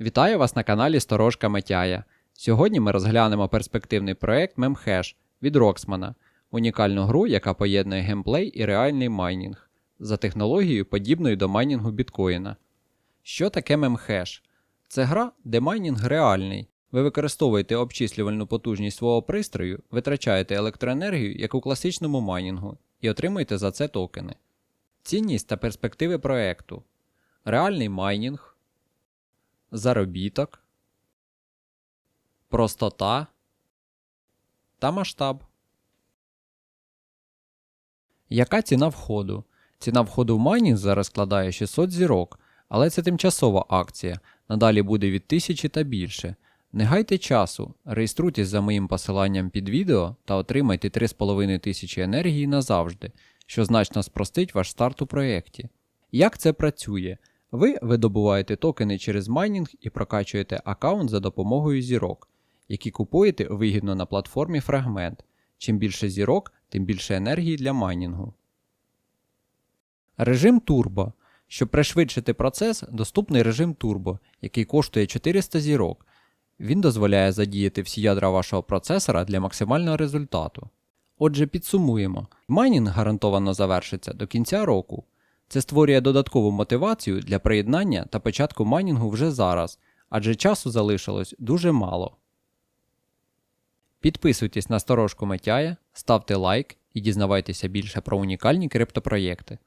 Вітаю вас на каналі Сторожка Митяя. Сьогодні ми розглянемо перспективний проект Memhash від Roxmana, унікальну гру, яка поєднує геймплей і реальний майнінг за технологією, подібною до майнінгу біткоїна. Що таке Memhash? Це гра, де майнінг реальний. Ви використовуєте обчислювальну потужність свого пристрою, витрачаєте електроенергію, як у класичному майнінгу, і отримуєте за це токени. Цінність та перспективи проекту. Реальний майнінг, заробіток, простота та масштаб. Яка ціна входу? Ціна входу в майнінг зараз складає 600 зірок, але це тимчасова акція. Надалі буде від 1000 та більше. Не гайте часу, реєструйтесь за моїм посиланням під відео та отримайте 3500 енергії назавжди, що значно спростить ваш старт у проєкті. Як це працює? Ви видобуваєте токени через майнінг і прокачуєте аккаунт за допомогою зірок, які купуєте вигідно на платформі Fragment. Чим більше зірок, тим більше енергії для майнінгу. Режим Turbo. Щоб пришвидшити процес, доступний режим Turbo, який коштує 400 зірок. Він дозволяє задіяти всі ядра вашого процесора для максимального результату. Отже, підсумуємо: майнінг гарантовано завершиться до кінця року. Це створює додаткову мотивацію для приєднання та початку майнінгу вже зараз, адже часу залишилось дуже мало. Підписуйтесь на сторожку Митяя, ставте лайк і дізнавайтеся більше про унікальні криптопроєкти.